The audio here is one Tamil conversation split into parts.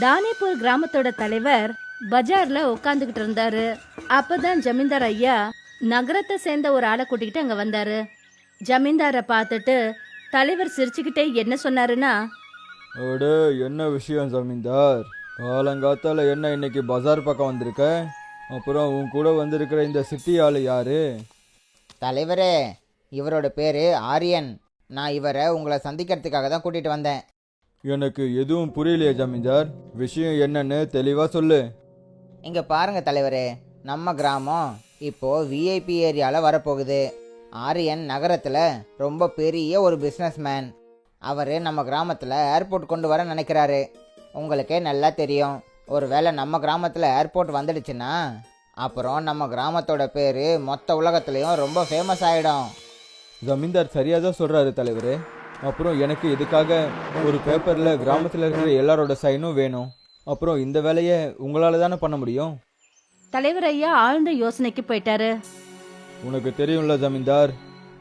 தானிப்பூர் கிராமத்தோட தலைவர் பஜார்ல உட்காந்துக்கிட்டு இருந்தாரு. அப்பதான் ஜமீன்தார் ஐயா நகரத்தை சேர்ந்த ஒரு ஆளை கூட்டிக்கிட்டு அங்க வந்தாரு. ஜமீன்தாரை பார்த்துட்டு தலைவர் சிரிச்சுக்கிட்டே என்ன சொன்னாருன்னா அடே என்ன விஷயம் ஜமீன்தார்? காலங்காத்தால என்ன இன்னைக்கு பஜார் பக்கம் வந்திருக்க? அப்புறம் உன் கூட வந்திருக்கிற இந்த சிட்டி ஆள் யாரு? தலைவரே இவரோட பேர் ஆரியன். நான் இவரை உங்களை சந்திக்கிறதுக்காக தான் கூட்டிகிட்டு வந்தேன். எனக்கு எதுவும் புரியலையே ஜமீன்தார். விஷயம் என்னன்னு தெளிவா சொல்லு. இங்கே பாருங்க தலைவரே நம்ம கிராமம் இப்போது விஐபி ஏரியாவில் வரப்போகுது. ஆரியன் நகரத்தில் ரொம்ப பெரிய ஒரு பிஸ்னஸ்மேன் அவர் நம்ம கிராமத்தில் ஏர்போர்ட் கொண்டு வர நினைக்கிறாரு. உங்களுக்கே நல்லா தெரியும். ஒருவேளை நம்ம கிராமத்தில் ஏர்போர்ட் வந்துடுச்சுன்னா அப்புறம் நம்ம கிராமத்தோட பேர் மொத்த உலகத்துலேயும் ரொம்ப ஃபேமஸ் ஆகிடும் ஜமீன்தார் சரியா தான் சொல்றாரு தலைவரே. அப்புறம் எனக்கு இதுக்காக ஒரு பேப்பர்ல கிராமத்தில் இருக்கிற எல்லாரோட சைனும் வேணும்? அப்புறம் இந்த வேலையை உங்களால தானே பண்ண முடியும்? தலைவர் ஐயா ஆழ்ந்த யோசனைக்கு போயிட்டாரு. உனக்கு தெரியும்ல ஜமீன்தார்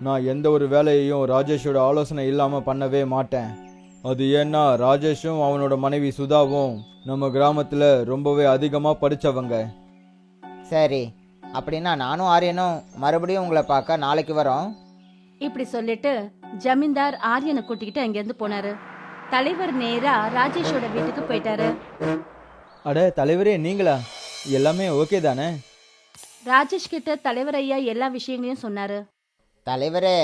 நான் எந்த ஒரு வேலையையும் ராஜேஷோட ஆலோசனை இல்லாமல் பண்ணவே மாட்டேன். அது ஏன்னா ராஜேஷும் அவனோட மனைவி சுதாவும் நம்ம கிராமத்தில் ரொம்பவே அதிகமாக படித்தவங்க சரி அப்படின்னா நானும் ஆரியனும் மறுபடியும் உங்களை பார்க்க நாளைக்கு வரோம். இப்படி சொல்லிட்டு ஜமீன்தார் ஆரியனை கூட்டிக்கிட்டு அங்கிருந்து போனாரு. தலைவர் நேரா ராஜேஷோட வீட்டுக்கு போயிட்டாரு. அட தலைவரே நீங்களா? எல்லாமே ஓகே தானே? ராஜேஷ் கிட்ட தலைவர் ஐயா எல்லா விஷயங்களையும் சொன்னாரு. தலைவரே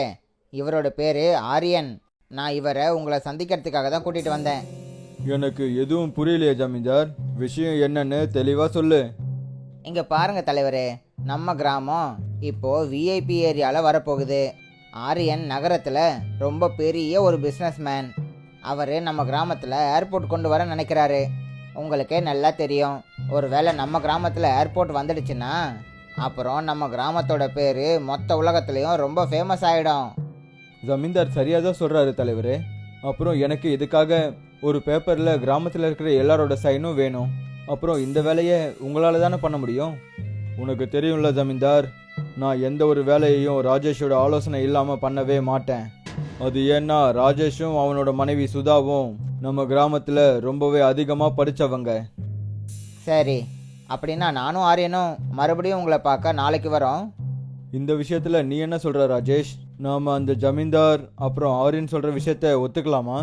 இவரோட பேர் ஆரியன். நான் இவரை உங்களை சந்திக்கிறதுக்காக தான் கூட்டிகிட்டு வந்தேன். எனக்கு எதுவும் புரியலையே ஜமீன்தார். விஷயம் என்னன்னு தெளிவாக சொல்லு. இங்கே பாருங்க தலைவரே. நம்ம கிராமம் இப்போது விஐபி ஏரியாவில் வரப்போகுது. ஆரியன் நகரத்தில் ரொம்ப பெரிய ஒரு பிஸ்னஸ்மேன் அவர் நம்ம கிராமத்தில் ஏர்போர்ட் கொண்டு வர நினைக்கிறாரு. உங்களுக்கே நல்லா தெரியும். ஒருவேளை நம்ம கிராமத்தில் ஏர்போர்ட் வந்துடுச்சுன்னா அப்புறம் நம்ம கிராமத்தோட பேர் மொத்த உலகத்துலேயும் ரொம்ப ஃபேமஸ் ஆகிடும் ஜமீன்தார் சரியாக தான் சொல்கிறாரு தலைவர். அப்புறம் எனக்கு இதுக்காக ஒரு பேப்பரில் கிராமத்தில் இருக்கிற எல்லாரோட சைனும் வேணும். அப்புறம் இந்த வேலையை உங்களால் தானே பண்ண முடியும்? உனக்கு தெரியும்ல ஜமீன்தார் நான் எந்த ஒரு வேலையையும் ராஜேஷோட ஆலோசனை இல்லாமல் பண்ணவே மாட்டேன். அது ஏன்னா ராஜேஷும் அவனோட மனைவி சுதாவும் நம்ம கிராமத்தில் ரொம்பவே அதிகமாக படித்தவங்க சரி அப்படின்னா நானும் ஆரியனும் மறுபடியும் உங்களை பார்க்க நாளைக்கு வரோம். இந்த விஷயத்தில் நீ என்ன சொல்கிற ராஜேஷ்? நாம் அந்த ஜமீன்தார் அப்புறம் ஆரின்னு சொல்கிற விஷயத்த ஒத்துக்கலாமா?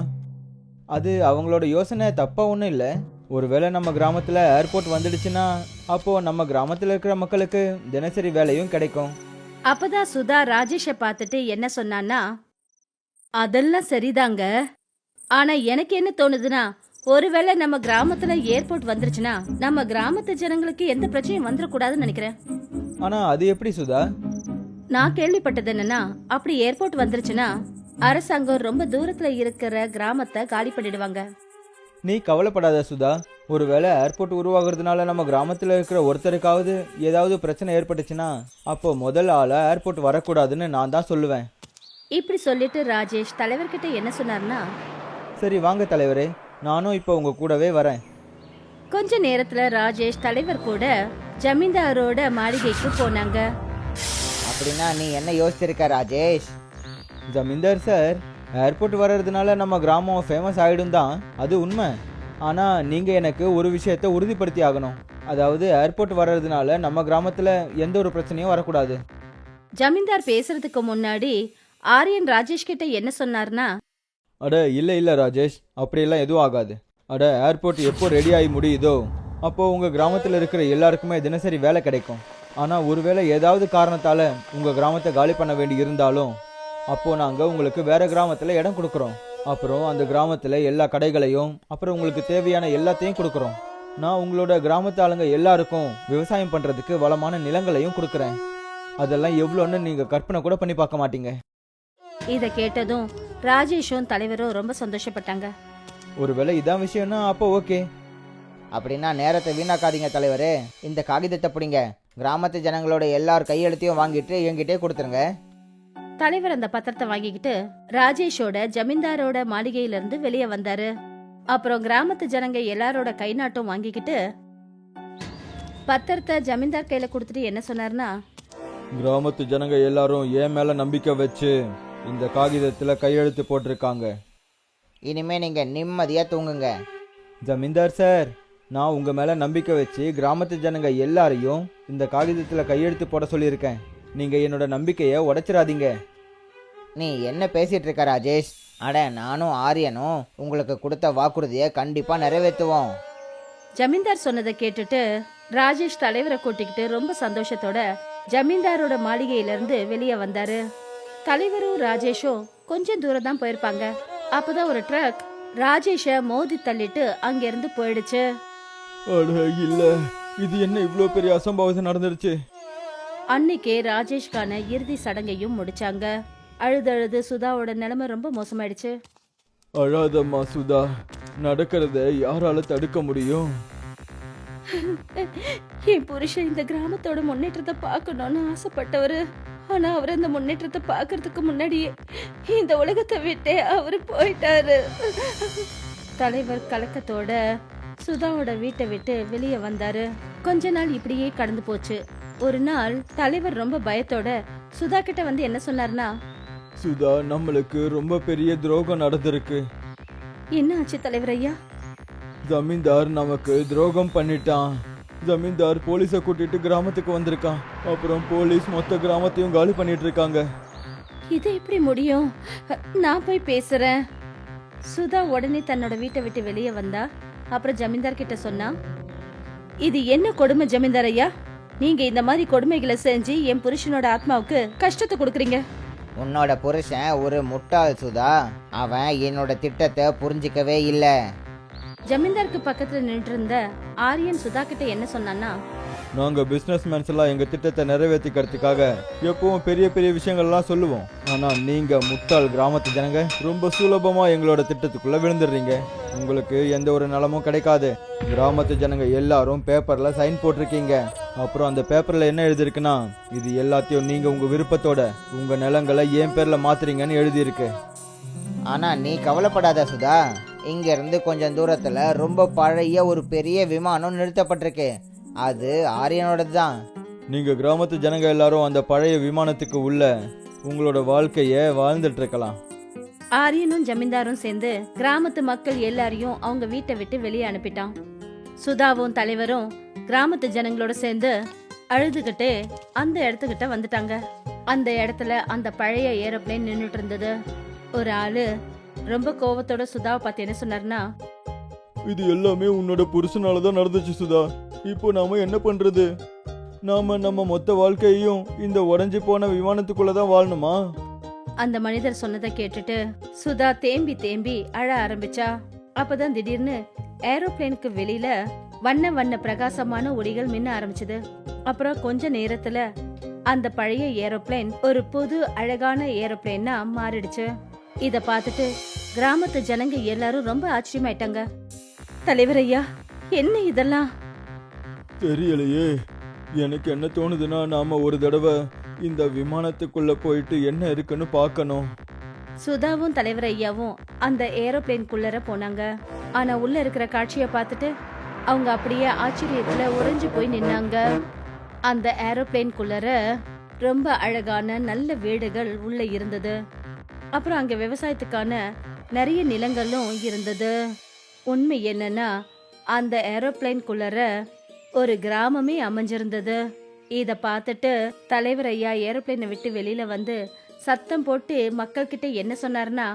அது அவங்களோட யோசனை தப்பாக ஒன்றும் இல்லை. ஒருவேளை நம்ம கிராமத்தில் ஏர்போர்ட் வந்துடுச்சுன்னா அப்போது நம்ம கிராமத்தில் இருக்கிற மக்களுக்கு தினசரி வேலையும் கிடைக்கும். அப்பதான் சுதா ராஜேஷை பார்த்துட்டு என்ன சொன்னான்னா அதெல்லாம் சரிதாங்க. ஆனா எனக்கு என்ன தோணுதுன்னா ஒருவேளை நம்ம கிராமத்துல ஏர்போர்ட் வந்துருச்சுன்னா நம்ம கிராமத்து ஜனங்களுக்கு எந்த பிரச்சனையும் வந்துடக்கூடாதுன்னு நினைக்கிறேன். ஆனால் அது எப்படி சுதா? நான் கேள்விப்பட்டது என்னன்னா அப்படி ஏர்போர்ட் வந்துருச்சுன்னா அரசாங்கம் ரொம்ப தூரத்துல இருக்கிற கிராமத்தை காலி பண்ணிடுவாங்க. நீ கவலைப்படாத சுதா. ஒருவேளை ஏர்போர்ட் உருவாகிறதுனால நம்ம கிராமத்தில் இருக்கிற ஒருத்தருக்காவது ஏதாவது பிரச்சனை ஏற்பட்டுச்சுன்னா அப்போ முதல் ஆளாக ஏர்போர்ட் வரக்கூடாதுன்னு நான் தான் சொல்லுவேன். இப்படி சொல்லிட்டு ராஜேஷ் தலைவர்கிட்ட என்ன சொன்னார்னா சரி வாங்க தலைவரே. நானும் இப்போ உங்கள் கூடவே வரேன். கொஞ்ச நேரத்துல ராஜேஷ் தலைவர் கூட ஜமீன்தாரோட மாளிகைக்கு போனாங்க. அப்படின்னா நீ என்ன யோசிச்சிருக்க ராஜேஷ்? ஜமீன்தார் சார் ஏர்போர்ட் வர்றதுனால நம்ம கிராமம் ஃபேமஸ் ஆகிடும் தான் அது உண்மை. ஆனால் நீங்கள் எனக்கு ஒரு விஷயத்தை உறுதிப்படுத்தி ஆகணும். அதாவது ஏர்போர்ட் வர்றதுனால நம்ம கிராமத்தில் எந்த ஒரு பிரச்சனையும் வரக்கூடாது. ஜமீன்தார் பேசுறதுக்கு முன்னாடி ஆரியன் ராஜேஷ் கிட்ட என்ன சொன்னார்னா அட இல்லை இல்லை ராஜேஷ். அப்படியெல்லாம் எதுவும் ஆகாது. அட ஏர்போர்ட் எப்போ ரெடி ஆகி முடியுதோ அப்போது உங்கள் கிராமத்தில் இருக்கிற எல்லாருக்குமே தினசரி வேலை கிடைக்கும். ஆனால் ஒருவேளை ஏதாவது காரணத்தால் உங்கள் கிராமத்தை காலி பண்ண வேண்டி இருந்தாலும் அப்போது நாங்கள் உங்களுக்கு வேறு கிராமத்தில் இடம் கொடுக்குறோம். அப்புறம் அந்த கிராமத்தில் எல்லா கடைகளையும் அப்புறம் உங்களுக்கு தேவையான எல்லாத்தையும் கொடுக்குறோம். நான் உங்களோட கிராமத்து ஆளுங்க எல்லாருக்கும் விவசாயம் பண்ணுறதுக்கு வளமான நிலங்களையும் கொடுக்குறேன். அதெல்லாம் எவ்வளோன்னு நீங்கள் கற்பனை கூட பண்ணி பார்க்க மாட்டீங்க. இத கேட்டதும் ராஜேஷும் தலைவரும் ரொம்ப சந்தோஷப்பட்டாங்க. ஒருவேளை இதான் விஷயம்னா அப்போ ஓகே. அப்படின்னா நேரத்தை வீணாக்காதீங்க தலைவரே. இந்த காகிதத்தை பிடிங்க. கிராமத்து ஜனங்களோட எல்லார் கையெழுத்தையும் வாங்கிட்டு என்கிட்டே கொடுத்துருங்க. தலைவர் அந்த பத்திரத்தை வாங்கிக்கிட்டு ராஜேஷோட ஜமீன்தாரோட மாளிகையில இருந்து வெளியே வந்தாரு. அப்புறம் கிராமத்து ஜனங்க எல்லாரோட கை நாட்டும் வாங்கிக்கிட்டு பத்திரத்தை ஜமீன்தார் கையில கொடுத்துட்டு என்ன சொன்னார்னா கிராமத்து ஜனங்க எல்லாரும் என் மேல நம்பிக்கை வச்சு இந்த காகிதத்துல கையெழுத்து போட்டிருக்காங்க? இனிமே நீங்க நிம்மதியா தூங்குங்க. ஜமீன்தார் சார் நான் உங்க மேல நம்பிக்கை வச்சு கிராமத்து ஜனங்க எல்லாரையும் இந்த காகிதத்துல கையெழுத்து போட சொல்லியிருக்கேன். நீங்க என்னோட நம்பிக்கையை உடைச்சிடாதீங்க. நீ என்ன பேசிட்டு இருக்க ராஜேஷ்? அட நானும் ஆரியனும் உங்களுக்கு கொடுத்த வாக்குறுதியை கண்டிப்பா நிறைவேற்றுவோம். ஜமீன்தார் சொன்னதை கேட்டுட்டு ராஜேஷ் தலைவரை கூட்டிக்கிட்டு ரொம்ப சந்தோஷத்தோட ஜமீன்தாரோட மாளிகையில இருந்து வெளியே வந்தாரு. தலைவரும் ராஜேஷும் கொஞ்சம் தூரம் தான் போயிருப்பாங்க. அப்பதான் ஒரு ட்ரக் ராஜேஷ மோதி தள்ளிட்டு அங்கிருந்து போயிடுச்சு. அட இல்ல. இது என்ன இவ்வளோ பெரிய அசம்பாவிதம் நடந்துருச்சு அன்னைக்கே ராஜேஷ்கான இறுதி சடங்கையும் முடிச்சாங்க. அழுது அழுது சுதாவோட நிலைமை ரொம்ப மோசமாயிடுச்சு. அழாதம்மா சுதா நடக்கிறத யாரால தடுக்க முடியும்? என் புருஷன் இந்த கிராமத்தோட முன்னேற்றத்தை பார்க்கணும்னு ஆசைப்பட்டவரு. ஆனா அவர் இந்த முன்னேற்றத்தை பார்க்கறதுக்கு முன்னாடியே இந்த உலகத்தை விட்டே அவரு போயிட்டாரு. தலைவர் கலக்கத்தோட சுதாவோட வீட்டை விட்டு வெளியே வந்தாரு. கொஞ்ச நாள் இப்படியே கடந்து போச்சு. ஒரு நாள் தலைவர் ரொம்ப பயத்தோட சுதா கிட்ட வந்து என்ன சொன்னார்னா சுதா நம்மளுக்கு ரொம்ப பெரிய துரோகம் நடந்திருக்கு. என்ன ஆச்சு தலைவர் ஐயா? ஜமீன்தார் நமக்கு துரோகம் பண்ணிட்டான். ஜமீன்தார் போலீஸை கூட்டிட்டு கிராமத்துக்கு வந்திருக்கான். அப்புறம் போலீஸ் மொத்த கிராமத்தையும் காலி பண்ணிட்டு இருக்காங்க இது எப்படி முடியும்? நான் போய் பேசுறேன். சுதா உடனே தன்னோட வீட்டை விட்டு வெளியே வந்தா அப்புறம் ஜமீன்தார் கிட்ட சொன்னா இது என்ன கொடுமை ஜமீன்தார் ஐயா? நீங்க இந்த மாதிரி கொடுமைகளை செஞ்சு என் புருஷனோட ஆத்மாவுக்கு கஷ்டத்தை கொடுக்குறீங்க. உன்னோட புருஷன் ஒரு முட்டாள் சுதா. அவன் என்னோட திட்டத்தை புரிஞ்சிக்கவே இல்லை. ஜமீன்தாருக்கு பக்கத்துல நின்று இருந்த ஆரியன் சுதா கிட்ட என்ன சொன்னான்னா நாங்க பிசினஸ் மேன்ஸ் எல்லாம் எங்க திட்டத்தை நிறைவேற்றிக்கிறதுக்காக எப்பவும் பெரிய பெரிய விஷயங்கள்லாம் சொல்லுவோம். ஆனா நீங்க முட்டாள் கிராமத்து ஜனங்க ரொம்ப சுலபமா எங்களோட திட்டத்துக்குள்ள விழுந்துடுறீங்க. உங்களுக்கு எந்த ஒரு நலமும் கிடைக்காது. கிராமத்து ஜனங்க எல்லாரும் பேப்பர்ல சைன் போட்டிருக்கீங்க. அப்புறம் அந்த பேப்பர்ல என்ன எழுதிருக்குன்னா இது எல்லாத்தையும் நீங்க உங்க விருப்பத்தோட உங்க நிலங்களை என் பேர்ல மாத்துறீங்கன்னு எழுதியிருக்கு. ஆனா நீ கவலைப்படாத சுதா. இங்க இருந்து கொஞ்சம் தூரத்துல ரொம்ப பழைய ஒரு பெரிய விமானம் நிறுத்தப்பட்டிருக்கு. அது ஆரியனோடது தான் நீங்க கிராமத்து ஜனங்க எல்லாரும் அந்த பழைய விமானத்துக்கு உள்ள உங்களோட வாழ்க்கைய வாழ்ந்துட்டு இருக்கலாம் ஆரியனும் ஜமீன்தாரும் சேர்ந்து கிராமத்து மக்கள் எல்லாரையும் அவங்க வீட்டை விட்டு வெளியே அனுப்பிட்டான். சுதாவும் தலைவரும் கிராமத்து ஜனங்களோட சேர்ந்து அழுதுகிட்டே அந்த இடத்துக்கிட்ட வந்துட்டாங்க. அந்த இடத்துல அந்த பழைய ஏரோப்ளேன் நின்னுட்டு இருந்தது. ஒரு ஆளு ரொம்ப கோவத்தோட சுதாவை பார்த்து என்ன சொன்னார்னா இது எல்லாமே உன்னோட புருஷனால தான் நடந்துச்சு சுதா. இப்போ நாம என்ன பண்றது? நாம நம்ம மொத்த வாழ்க்கையையும் இந்த உடைஞ்சு போன விமானத்துக்குள்ள தான் வாழணுமா? அந்த மனிதர் சொன்னதை கேட்டுட்டு சுதா தேம்பி தேம்பி அழ ஆரம்பிச்சா. அப்பதான் திடீர்னு ஏரோப்ளேனுக்கு வெளியில வண்ண வண்ண பிரகாசமான ஒளிகள் மின்ன ஆரம்பிச்சது. அப்புறம் கொஞ்ச நேரத்துல அந்த பழைய ஏரோப்ளேன் ஒரு புது அழகான ஏரோப்ளேனா மாறிடுச்சு. இத பார்த்துட்டு கிராமத்து ஜனங்க எல்லாரும் ரொம்ப ஆச்சரியமாயிட்டாங்க. தலைவர் ஐயா என்ன இதெல்லாம்? தெரியலையே. எனக்கு என்ன தோணுதுன்னா நாம ஒரு தடவை இந்த விமானத்துக்குள்ள போயிட்டு என்ன இருக்குன்னு பார்க்கணும். சுதாவும் தலைவர் ஐயாவும் அந்த ஏரோப்ளேன்குள்ளர போனாங்க. ஆனா உள்ள இருக்கிற காட்சியை பார்த்துட்டு அவங்க அப்படியே ஆச்சரியத்துல உறைஞ்சு போய் நின்னாங்க. அந்த ஏரோப்ளேன் குள்ளர ரொம்ப அழகான நல்ல வீடுகள் உள்ள இருந்தது. அப்புறம் அங்க விவசாயத்துக்கான நிறைய நிலங்களும் இருந்தது. உண்மை என்னன்னா அந்த ஏரோப்ளேன்குள்ளர ஒரு கிராமமே அமைஞ்சிருந்தது. இத பார்த்துட்டு தலைவர் ஐயா ஏரோப்ளேனை விட்டு வெளியில வந்து சத்தம் போட்டு மக்கள் கிட்ட என்ன சொன்னாருன்னா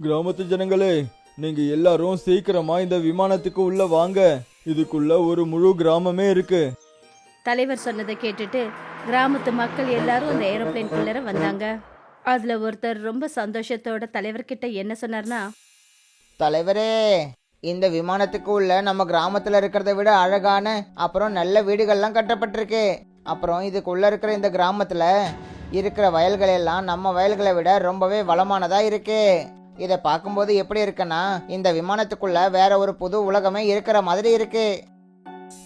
கிராமத்து ஜனங்களே நீங்க எல்லாரும் சீக்கிரமா இந்த விமானத்துக்கு உள்ள வாங்க. இதுக்குள்ள ஒரு முழு கிராமமே இருக்கு. தலைவர் சொன்னதை கேட்டுட்டு கிராமத்து மக்கள் எல்லாரும் அந்த ஏரோப்ளேன்குள்ளர வந்தாங்க. அதுல ஒருத்தர் ரொம்ப சந்தோஷத்தோட தலைவர்கிட்ட என்ன சொன்னார்னா தலைவரே இந்த விமானத்துக்கு உள்ள நம்ம கிராமத்துல இருக்கிறத விட அழகான அப்புறம் நல்ல வீடுகள்லாம் கட்டப்பட்டிருக்கு. அப்புறம் இதுக்குள்ள இருக்கிற இந்த கிராமத்துல இருக்கிற வயல்கள் எல்லாம் நம்ம வயல்களை விட ரொம்பவே வளமானதா இருக்கு. இதை பார்க்கும்போது எப்படி இருக்குன்னா இந்த விமானத்துக்குள்ள வேற ஒரு புது உலகமே இருக்கிற மாதிரி இருக்கு.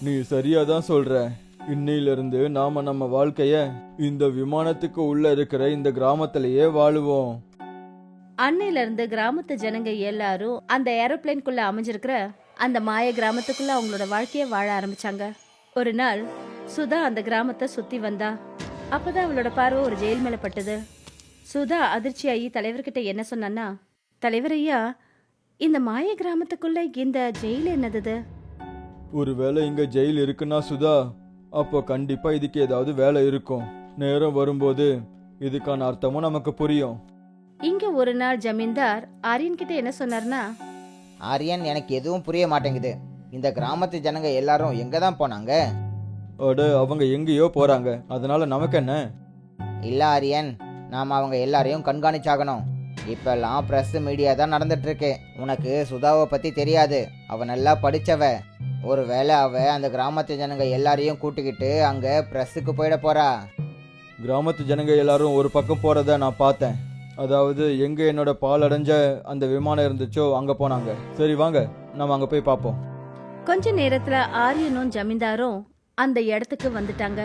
நீ சரியா தான் சொல்ற. இன்னையில இருந்து நாம நம்ம வாழ்க்கைய இந்த விமானத்துக்கு உள்ள இருக்கிற இந்த கிராமத்திலேயே வாழுவோம். அன்னையில இருந்து கிராமத்து ஜனங்க எல்லாரும் அந்த ஏரோப்ளேன்குள்ள அமைஞ்சிருக்கிற அந்த மாய கிராமத்துக்குள்ள அவங்களோட வாழ்க்கைய வாழ ஆரம்பிச்சாங்க. ஒரு நாள் சுதா அந்த கிராமத்தை சுத்தி வந்தா. அப்பதான் அவளோட பார்வை ஒரு ஜெயில் மேல பட்டது. சுதா அதிர்ச்சியாகி தலைவர்கிட்ட என்ன சொன்னான்னா தலைவர் ஐயா இந்த மாய கிராமத்துக்குள்ள இந்த ஜெயில் என்னது? ஒருவேளை இங்க ஜெயில் இருக்குன்னா சுதா அப்போ கண்டிப்பா இதுக்கு ஏதாவது வேலை இருக்கும். நேரம் வரும்போது இதுக்கான அர்த்தமும் நமக்கு புரியும். இங்க ஒரு நாள் ஜமீன்தார் ஆரியன் கிட்ட என்ன சொன்னார்னா ஆரியன் எனக்கு எதுவும் புரிய மாட்டேங்குது. இந்த கிராமத்து ஜனங்க எல்லாரும் எங்க தான் போனாங்க? அட அவங்க எங்கேயோ போறாங்க. அதனால நமக்கு என்ன இல்ல ஆரியன் நாம அவங்க எல்லாரையும் கண்காணிச்சாகணும். இப்பெல்லாம் ப்ரெஸ் மீடியா தான் நடந்துட்டு இருக்கு உனக்கு சுதாவை பத்தி தெரியாது. அவ நல்லா படிச்சவ. ஒருவேளை அவ அந்த கிராமத்து ஜனங்க எல்லாரையும் கூட்டிக்கிட்டு அங்க ப்ரெஸ்ஸுக்கு போயிட போறா. கிராமத்து ஜனங்க எல்லாரும் ஒரு பக்கம் போறத நான் பார்த்தேன். அதாவது எங்க என்னோட பால் அடைஞ்ச அந்த விமானம் இருந்துச்சோ அங்க போனாங்க. சரி வாங்க. நம்ம அங்க போய் பார்ப்போம். கொஞ்ச நேரத்துல ஆரியனும் ஜமீன்தாரும் அந்த இடத்துக்கு வந்துட்டாங்க.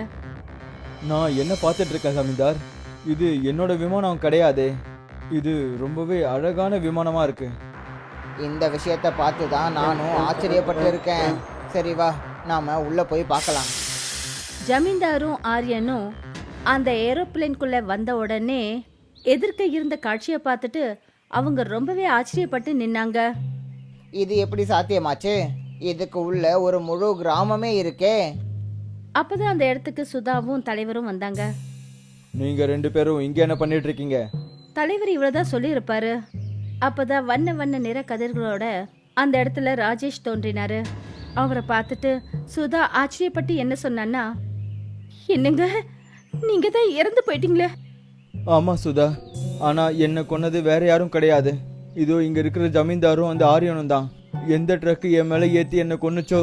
நான் என்ன பார்த்துட்டு இருக்கேன் சமீந்தார் இது என்னோட விமானம் கிடையாதே. இது ரொம்பவே அழகான விமானமா இருக்கு. இந்த விஷயத்த பார்த்து தான் நானும் ஆச்சரியப்பட்டு இருக்கேன் சரி வா. நாம உள்ள போய் பார்க்கலாம். ஜமீன்தாரும் ஆரியனும் அந்த ஏரோப்ளேன்குள்ள வந்த உடனே எதிர்க்க இருந்த காட்சியை பார்த்துட்டு அவங்க ரொம்பவே ஆச்சரியப்பட்டு நின்னாங்க. இது எப்படி சாத்தியமாச்சு? இதுக்கு உள்ள ஒரு முழு கிராமமே இருக்கே. அப்பதான் அந்த இடத்துக்கு சுதாவும் தலைவரும் வந்தாங்க. நீங்க ரெண்டு பேரும் இங்க என்ன பண்ணிட்டு இருக்கீங்க? தலைவர் இவ்வளவுதான் சொல்லியிருப்பாரு. அப்போதான் வண்ண வண்ண நிற கதிர்களோட அந்த இடத்துல ராஜேஷ் தோன்றினாரு. அவரை பார்த்துட்டு சுதா ஆச்சரியப்பட்டு என்ன சொன்னான்னா என்னங்க நீங்க தான் இறந்து போயிட்டீங்களே? ஆமா சுதா. ஆனா என்ன கொன்னது வேற யாரும் கிடையாது. இதோ இங்க இருக்கிற ஜமீன்தாரும் அந்த ஆரியனும் தான். எந்த ட்ரக்கு என் மேல ஏத்தி என்ன கொன்னுச்சோ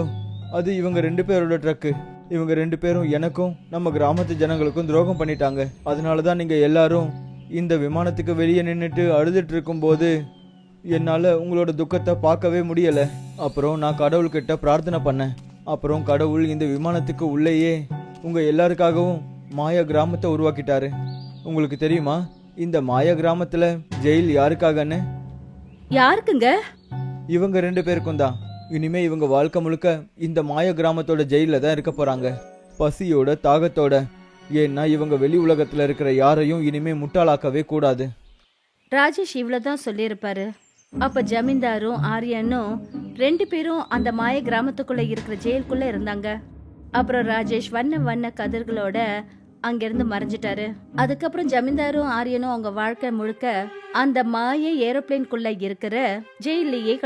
அது இவங்க ரெண்டு பேரோட ட்ரக்கு. இவங்க ரெண்டு பேரும் எனக்கும் நம்ம கிராமத்து ஜனங்களுக்கும் துரோகம் பண்ணிட்டாங்க. அதனால தான் நீங்க எல்லாரும் இந்த விமானத்துக்கு வெளியே நின்றுட்டு அழுதுட்டு இருக்கும்போது என்னால உங்களோட துக்கத்தை பார்க்கவே முடியல. அப்புறம் நான் கடவுள்கிட்ட பிரார்த்தனை பண்ணேன். அப்புறம் கடவுள் இந்த விமானத்துக்கு உள்ளேயே உங்க எல்லாருக்காகவும் மாயா கிராமத்தை உருவாக்கிட்டாரு. உங்களுக்கு தெரியுமா? இந்த மாயா கிராமத்துல ஜெயில் யாருக்காகன்னு? யாருக்குங்க? இவங்க ரெண்டு பேருக்கும் தான். இனிமே இவங்க வாழ்க்கை முழுக்க இந்த மாய கிராமத்தோட ஜெயில தான் இருக்க போறாங்க. பசியோட தாகத்தோட ஏன்னா இவங்க வெளி உலகத்துல இருக்கிற யாரையும் இனிமே முட்டாளாக்கவே கூடாது. ராஜேஷ் இவ்வளவுதான் சொல்லியிருப்பாரு. அப்ப ஜமீன்தாரும் ஆரியனும் ரெண்டு பேரும் அந்த மாய கிராமத்துக்குள்ள இருக்கிற ஜெயிலுக்குள்ள இருந்தாங்க. அப்புறம் ராஜேஷ் வண்ண வண்ண கதிர்களோட அங்கிருந்து மறைஞ்சிட்டாரு. அதுக்கப்புறம் ஜமீன்தாரும் ஆரியனும் அவங்க வாழ்க்கை முழுக்க அந்த மாய ஏரோப்ளேன்குள்ள இருக்கிற ஜெயிலேயே